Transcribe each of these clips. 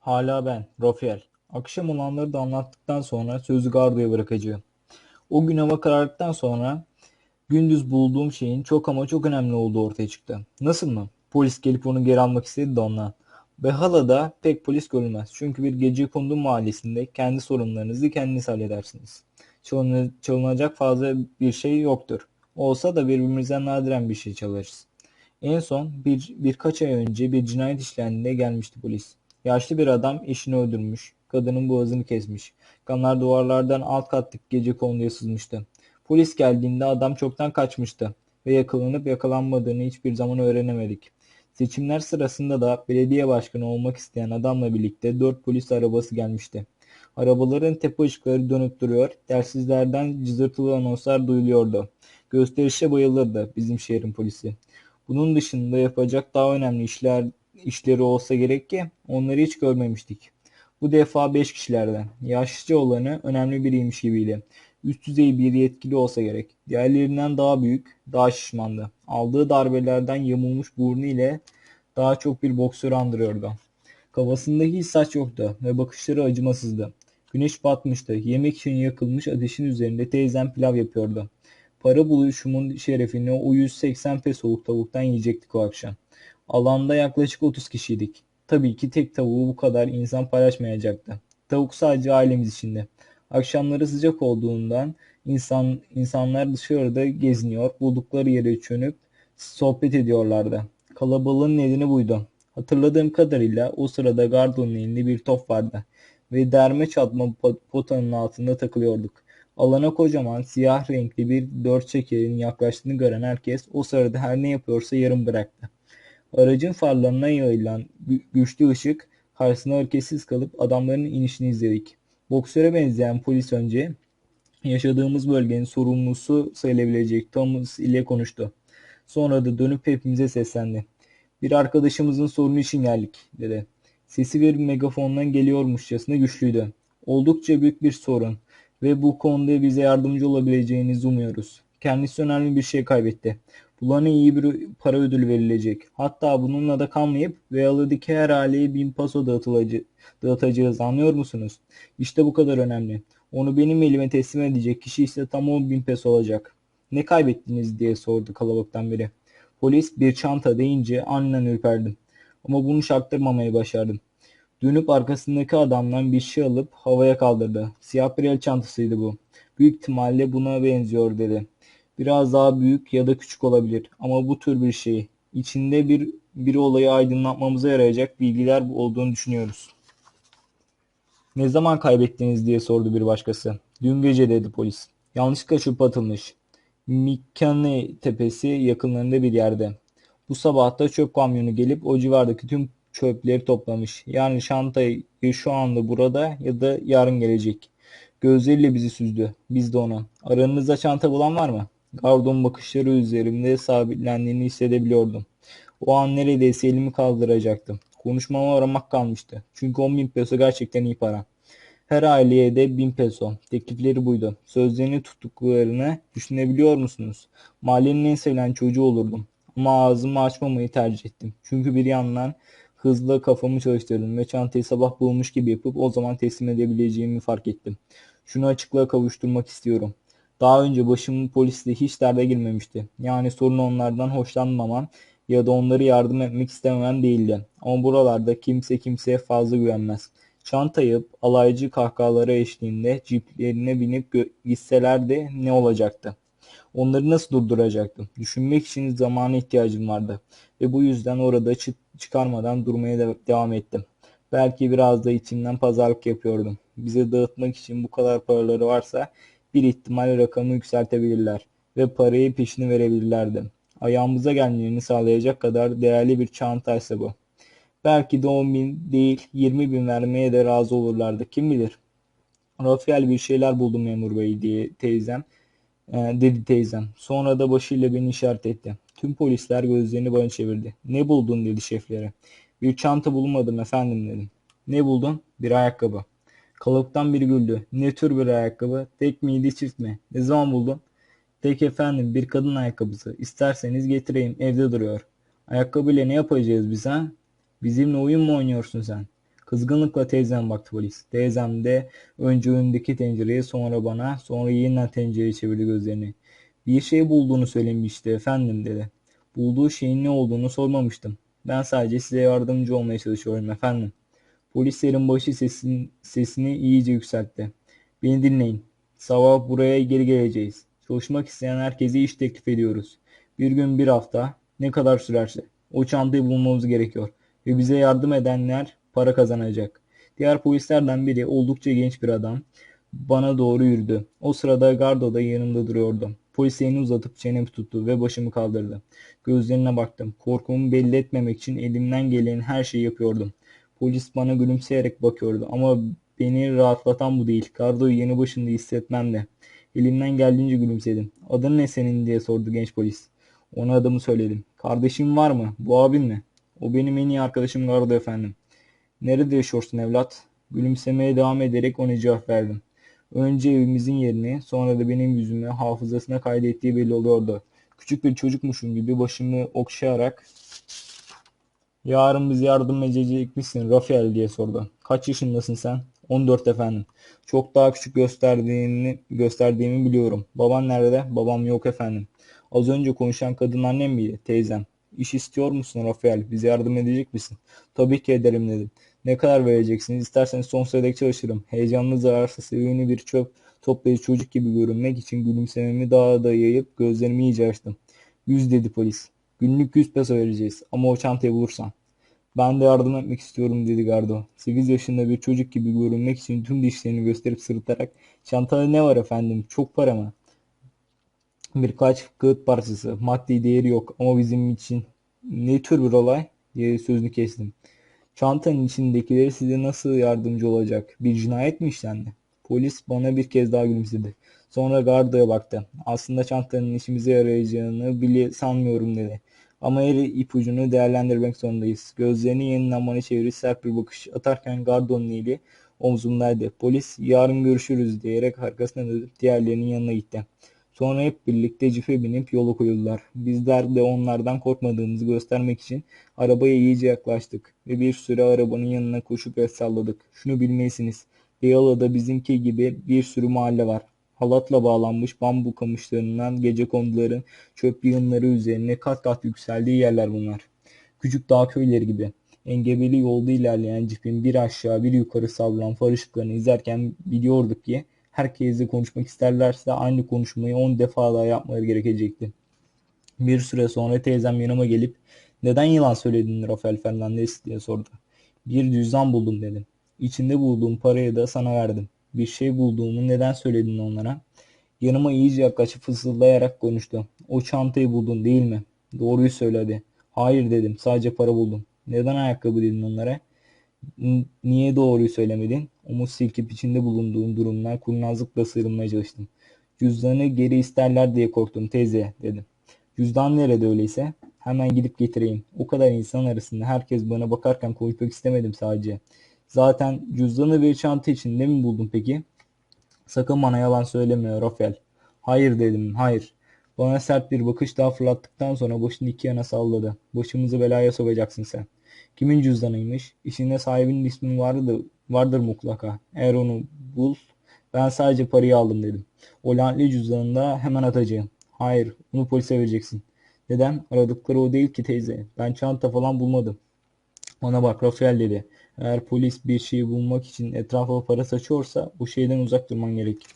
Hala ben, Rafael. Akşam olanları da anlattıktan sonra sözü Gardo'ya bırakacağım. O gün hava karardıktan sonra gündüz bulduğum şeyin çok ama çok önemli olduğu ortaya çıktı. Nasıl mı? Polis gelip onu geri almak istedi de ondan. Behala'da pek polis görülmez. Çünkü bir gece kondu mahallesinde kendi sorunlarınızı kendiniz halledersiniz. Çalın- Çalınacak fazla bir şey yoktur. Olsa da birbirimizden nadiren bir şey çalarız. En son bir birkaç ay önce bir cinayet işlendiğinde gelmişti polis. Yaşlı bir adam eşini öldürmüş, kadının boğazını kesmiş. Kanlar duvarlardan alt kattaki gece konduya sızmıştı. Polis geldiğinde adam çoktan kaçmıştı ve yakalanıp yakalanmadığını hiçbir zaman öğrenemedik. Seçimler sırasında da belediye başkanı olmak isteyen adamla birlikte dört polis arabası gelmişti. Arabaların tepe ışıkları dönüp duruyor, telsizlerden cızırtılı anonslar duyuluyordu. Gösterişe bayılırdı bizim şehrin polisi. Bunun dışında yapacak daha önemli işler işleri olsa gerek ki onları hiç görmemiştik. Bu defa beş kişilerden. Yaşlıca olanı önemli biriymiş gibiydi. Üst düzey bir yetkili olsa gerek. Diğerlerinden daha büyük, daha şişmandı. Aldığı darbelerden yamulmuş burnu ile daha çok bir boksörü andırıyordu. Kafasında hiç saç yoktu ve bakışları acımasızdı. Güneş batmıştı. Yemek için yakılmış ateşin üzerinde teyzem pilav yapıyordu. Para buluşumun şerefine o 180 pesoluk tavuktan yiyecektik o akşam. Alanda yaklaşık 30 kişiydik. Tabii ki tek tavuğu bu kadar insan paylaşmayacaktı. Tavuk sadece ailemiz içinde. Akşamları sıcak olduğundan insan insanlar dışarıda geziniyor, buldukları yere çönüp sohbet ediyorlardı. Kalabalığın nedeni buydu. Hatırladığım kadarıyla o sırada Gardo'nun elinde bir top vardı ve derme çatma po- potanın altında takılıyorduk. Alana kocaman siyah renkli bir dört çekerin yaklaştığını gören herkes o sırada her ne yapıyorsa yarım bıraktı. Aracın farlarına yayılan gü- güçlü ışık karşısında hareketsiz kalıp adamların inişini izledik. Boksöre benzeyen polis önce yaşadığımız bölgenin sorumlusu sayılabilecek Thomas ile konuştu. Sonra da dönüp hepimize seslendi. Bir arkadaşımızın sorunu için geldik dedi. Sesi bir megafondan geliyormuşçasına güçlüydü. Oldukça büyük bir sorun ve bu konuda bize yardımcı olabileceğinizi umuyoruz. Kendisi önemli bir şey kaybetti. Bulana iyi bir para ödülü verilecek. Hatta bununla da kalmayıp Veyalı'daki her aileye bin paso dağıtacağız anlıyor musunuz? İşte bu kadar önemli. Onu benim elime teslim edecek kişi ise tam 10 bin peso olacak. Ne kaybettiniz diye sordu kalabalıktan biri. Polis bir çanta deyince aniden ürperdim. Ama bunu şaktırmamayı başardım. Dönüp arkasındaki adamdan bir şey alıp havaya kaldırdı. Siyah bir el çantasıydı bu. Büyük ihtimalle buna benziyor dedi. Biraz daha büyük ya da küçük olabilir ama bu tür bir şey. İçinde bir bir olayı aydınlatmamıza yarayacak bilgiler olduğunu düşünüyoruz. Ne zaman kaybettiniz diye sordu bir başkası. Dün gece dedi polis. Yanlışlıkla çöpe atılmış. Mikane tepesi yakınlarında bir yerde. Bu sabah da çöp kamyonu gelip o civardaki tüm çöpleri toplamış. Yani şantayı şu anda burada ya da yarın gelecek. Gözleriyle bizi süzdü. Biz de ona. Aranızda çanta bulan var mı? Gardon bakışları üzerimde sabitlendiğini hissedebiliyordum. O an neredeyse elimi kaldıracaktım. Konuşmama aramak kalmıştı. Çünkü 10 bin peso gerçekten iyi para. Her aileye de 1000 peso. Teklifleri buydu. Sözlerini tuttuklarını düşünebiliyor musunuz? Mahallenin en sevilen çocuğu olurdum. Ama ağzımı açmamayı tercih ettim. Çünkü bir yandan hızla kafamı çalıştırdım ve çantayı sabah bulmuş gibi yapıp o zaman teslim edebileceğimi fark ettim. Şunu açıklığa kavuşturmak istiyorum. Daha önce başım polisle hiç derde girmemişti. Yani sorun onlardan hoşlanmamam ya da onları yardım etmek istememem değildi. Ama buralarda kimse kimseye fazla güvenmez. Çantayı alaycı kahkahaları eşliğinde ciplerine binip gitselerdi ne olacaktı? Onları nasıl durduracaktım? Düşünmek için zamana ihtiyacım vardı. Ve bu yüzden orada çıt çıkarmadan durmaya de- devam ettim. Belki biraz da içimden pazarlık yapıyordum. Bize dağıtmak için bu kadar paraları varsa bir ihtimal rakamı yükseltebilirler ve parayı peşini verebilirlerdi. Ayağımıza gelmelerini sağlayacak kadar değerli bir çantaysa bu. Belki de 10 bin değil 20 bin vermeye de razı olurlardı. Kim bilir? Rafael bir şeyler buldu memur bey diye teyzem e, dedi teyzem. Sonra da başıyla beni işaret etti. Tüm polisler gözlerini bana çevirdi. Ne buldun dedi şeflere. Bir çanta bulmadım efendim dedim. Ne buldun? Bir ayakkabı. Kalıptan biri güldü. Ne tür bir ayakkabı? Tek miydi çift mi? Ne zaman buldun? Tek efendim bir kadın ayakkabısı. İsterseniz getireyim evde duruyor. Ayakkabıyla ne yapacağız biz ha? Bizimle oyun mu oynuyorsun sen? Kızgınlıkla teyzem baktı polis. Teyzem de önce önündeki tencereye sonra bana sonra yeniden tencereye çevirdi gözlerini. Bir şey bulduğunu söylemişti efendim dedi. Bulduğu şeyin ne olduğunu sormamıştım. Ben sadece size yardımcı olmaya çalışıyorum efendim. Polislerin başı sesin, sesini iyice yükseltti. Beni dinleyin. Sabah buraya geri geleceğiz. Çalışmak isteyen herkese iş teklif ediyoruz. Bir gün bir hafta ne kadar sürerse. O çantayı bulmamız gerekiyor. Ve bize yardım edenler para kazanacak. Diğer polislerden biri oldukça genç bir adam bana doğru yürüdü. O sırada Gardo da yanımda duruyordu. Polis elini uzatıp çenemi tuttu ve başımı kaldırdı. Gözlerine baktım. Korkumu belli etmemek için elimden gelen her şeyi yapıyordum. Polis bana gülümseyerek bakıyordu ama beni rahatlatan bu değil. Gardo'yu yeni başında hissetmem de. Elimden geldiğince gülümsedim. Adın ne senin diye sordu genç polis. Ona adımı söyledim. Kardeşim var mı? Bu abin mi? O benim en iyi arkadaşım Gardo efendim. Nerede yaşıyorsun evlat? Gülümsemeye devam ederek ona cevap verdim. Önce evimizin yerini, sonra da benim yüzümü hafızasına kaydettiği belli oluyordu. Küçük bir çocukmuşum gibi başımı okşayarak Yarın bize yardım edecek misin Rafael diye sordu. Kaç yaşındasın sen? 14 efendim. Çok daha küçük gösterdiğini gösterdiğimi biliyorum. Baban nerede? Babam yok efendim. Az önce konuşan kadın annem miydi? Teyzem. İş istiyor musun Rafael? Bize yardım edecek misin? Tabii ki ederim dedim. Ne kadar vereceksiniz? İsterseniz sonsuza dek çalışırım. Heyecanlı zararsız sevimli bir çöp toplayıcı çocuk gibi görünmek için gülümsememi daha da yayıp gözlerimi iyice açtım. Yüz dedi polis. Günlük yüz peso vereceğiz ama o çantayı bulursan. Ben de yardım etmek istiyorum dedi Gardo. Sekiz yaşında bir çocuk gibi görünmek için tüm dişlerini gösterip sırıtarak çantada ne var efendim çok para mı? Birkaç kağıt parçası maddi değeri yok ama bizim için ne tür bir olay diye sözünü kestim. Çantanın içindekileri size nasıl yardımcı olacak? Bir cinayet mi işlendi? Polis bana bir kez daha gülümsedi. Sonra Gardo'ya baktı. Aslında çantanın işimize yarayacağını bile sanmıyorum dedi. Ama her ipucunu değerlendirmek zorundayız. Gözlerini yeniden bana çevirip sert bir bakış atarken Gardo'nun eli omzumdaydı. Polis yarın görüşürüz diyerek arkasına dönüp diğerlerinin yanına gitti. Sonra hep birlikte cife binip yola koyuldular. Bizler de onlardan korkmadığımızı göstermek için arabaya iyice yaklaştık ve bir süre arabanın yanına koşup el salladık. Şunu bilmelisiniz. Beyala'da bizimki gibi bir sürü mahalle var. Halatla bağlanmış bambu kamışlarından gece konduların çöp yığınları üzerine kat kat yükseldiği yerler bunlar. Küçük dağ köyleri gibi. Engebeli yolda ilerleyen cipin bir aşağı bir yukarı savrulan far ışıklarını izlerken biliyorduk ki herkesle konuşmak isterlerse aynı konuşmayı on defa daha yapmaları gerekecekti. Bir süre sonra teyzem yanıma gelip neden yalan söyledin Rafael Fernandez diye sordu. Bir cüzdan buldum dedim. İçinde bulduğum parayı da sana verdim. Bir şey bulduğumu neden söyledin onlara? Yanıma iyice yaklaşıp fısıldayarak konuştu. O çantayı buldun değil mi? Doğruyu söyledi. Hayır dedim. Sadece para buldum. Neden ayakkabı dedin onlara? Niye doğruyu söylemedin? Omuz silkip içinde bulunduğum durumdan kurnazlıkla sığınmaya çalıştım. Cüzdanı geri isterler diye korktum teyze dedim. Cüzdan nerede öyleyse? Hemen gidip getireyim. O kadar insan arasında herkes bana bakarken konuşmak istemedim sadece. Zaten cüzdanı bir çanta içinde mi buldun peki? Sakın bana yalan söyleme Rafael. Hayır dedim hayır. Bana sert bir bakış daha fırlattıktan sonra başını iki yana salladı. Başımızı belaya sokacaksın sen. Kimin cüzdanıymış? İçinde sahibinin ismi vardı, vardır mutlaka. Eğer onu bul, ben sadece parayı aldım dedim. O lanetli cüzdanını da hemen atacağım. Hayır, onu polise vereceksin. Neden? Aradıkları o değil ki teyze. Ben çanta falan bulmadım. Ona bak Rafael dedi. Eğer polis bir şeyi bulmak için etrafa para saçıyorsa bu şeyden uzak durman gerek.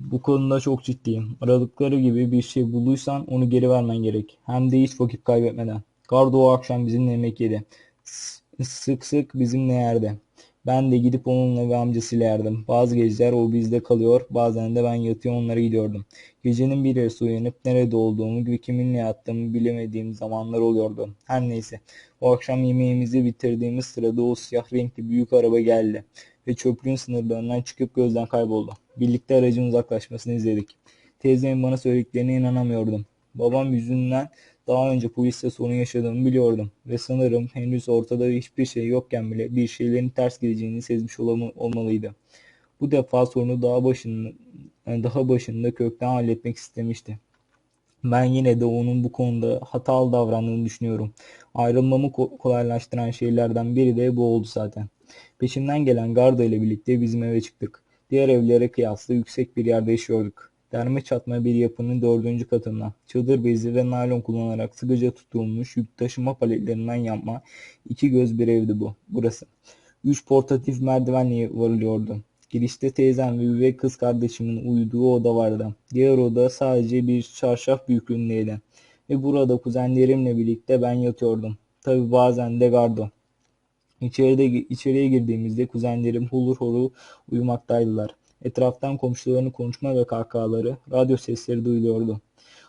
Bu konuda çok ciddiyim. Aradıkları gibi bir şey bulduysan onu geri vermen gerek. Hem de hiç vakit kaybetmeden. Gardo o akşam bizimle yemek yedi. Sık sık bizimle yerdi. Ben de gidip onunla ve amcasıyla yerdim. Bazı geceler o bizde kalıyor, bazen de ben yatıyor onlara gidiyordum. Gecenin bir yarısı uyanıp nerede olduğumu ve kiminle yattığımı bilemediğim zamanlar oluyordu. Her neyse, o akşam yemeğimizi bitirdiğimiz sırada o siyah renkli büyük araba geldi ve çöplüğün sınırlarından çıkıp gözden kayboldu. Birlikte aracın uzaklaşmasını izledik. Teyzemin bana söylediklerine inanamıyordum. Babam yüzünden daha önce poliste sorun yaşadığımı biliyordum ve sanırım henüz ortada hiçbir şey yokken bile bir şeylerin ters gideceğini sezmiş olmalıydı. Bu defa sorunu daha başında, daha başında kökten halletmek istemişti. Ben yine de onun bu konuda hatalı davrandığını düşünüyorum. Ayrılmamı ko- kolaylaştıran şeylerden biri de bu oldu zaten. Peşimden gelen garda ile birlikte bizim eve çıktık. Diğer evlere kıyasla yüksek bir yerde yaşıyorduk. Derme çatma bir yapının dördüncü katında. Çadır bezi ve naylon kullanarak sıkıca tutulmuş yük taşıma paletlerinden yapma iki göz bir evdi bu. Burası. Üç portatif merdivenle varılıyordu. Girişte teyzem ve üvey kız kardeşimin uyuduğu oda vardı. Diğer oda sadece bir çarşaf büyüklüğündeydi. Ve burada kuzenlerimle birlikte ben yatıyordum. Tabi bazen de gardo. İçeride, içeriye girdiğimizde kuzenlerim hulur hulur uyumaktaydılar. Etraftan komşularının konuşma ve kahkahaları, radyo sesleri duyuluyordu.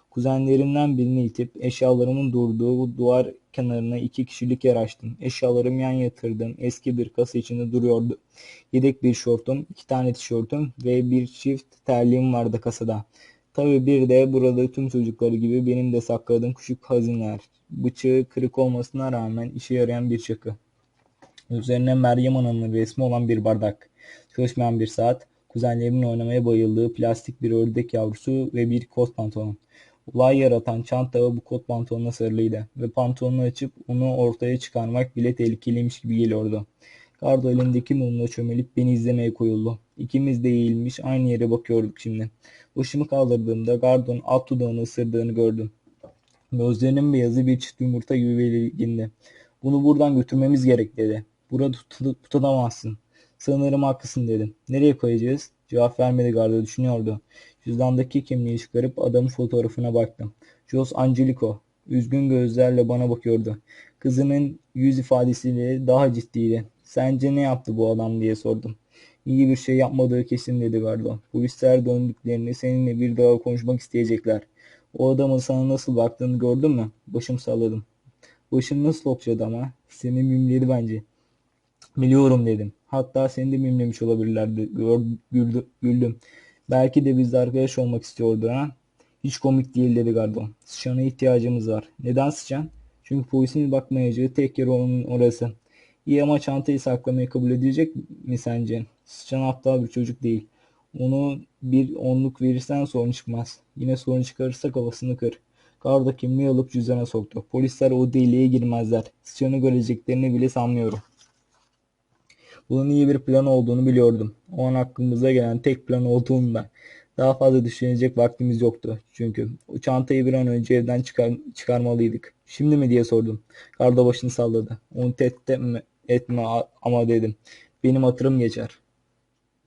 Kuzenlerimden birini itip eşyalarımın durduğu duvar kenarına iki kişilik yer açtım. Eşyalarımı yan yatırdım. Eski bir kasa içinde duruyordu. Yedek bir şortum, iki tane tişörtüm ve bir çift terliğim vardı kasada. Tabii bir de burada tüm çocukları gibi benim de sakladığım küçük hazineler. Bıçağı kırık olmasına rağmen işe yarayan bir çakı. Üzerine Meryem Ana'nın resmi olan bir bardak. Çalışmayan bir saat. Kuzenlerimin oynamaya bayıldığı plastik bir ördek yavrusu ve bir kot pantolon. Olay yaratan çanta bu kot pantolonuna sarılıydı ve pantolonunu açıp onu ortaya çıkarmak bile tehlikeliymiş gibi geliyordu. Gardo elindeki mumla çömelip beni izlemeye koyuldu. İkimiz de eğilmiş aynı yere bakıyorduk şimdi. Başımı kaldırdığımda Gardo'nun alt dudağını ısırdığını gördüm. Gözlerinin beyazı bir çift yumurta gibi belirgindi. Bunu buradan götürmemiz gerek dedi. Burada tut tutamazsın. Sanırım haklısın dedim. Nereye koyacağız? Cevap vermedi Gardo düşünüyordu. Cüzdandaki kimliği çıkarıp adamın fotoğrafına baktım. Jos Angelico. Üzgün gözlerle bana bakıyordu. Kızının yüz ifadesiyle daha ciddiydi. Sence ne yaptı bu adam diye sordum. İyi bir şey yapmadığı kesin dedi Gardo. Polisler döndüklerini seninle bir daha konuşmak isteyecekler. O adamın sana nasıl baktığını gördün mü? Başım salladım. Başım nasıl okşadı ama. Seni mimledi bence. Biliyorum dedim. Hatta seni de mimlemiş olabilirlerdi. Güldü, güldüm. Belki de bizle arkadaş olmak istiyordu ha. Hiç komik değil dedi Gardon. Sıçana ihtiyacımız var. Neden sıçan? Çünkü polisin bakmayacağı tek yer onun orası. İyi ama çantayı saklamayı kabul edecek mi sence? Sıçan aptal bir çocuk değil. Onu bir onluk verirsen sorun çıkmaz. Yine sorun çıkarırsa kafasını kır. Garda kimliği alıp cüzdana soktu. Polisler o deliğe girmezler. Sıçanı göreceklerini bile sanmıyorum. Bunun iyi bir plan olduğunu biliyordum. O an aklımıza gelen tek plan olduğunda. Daha fazla düşünecek vaktimiz yoktu. Çünkü o çantayı bir an önce evden çıkar, çıkarmalıydık. Şimdi mi diye sordum. Garda başını salladı. Onu tehdit etme, etme ama dedim. Benim hatırım geçer.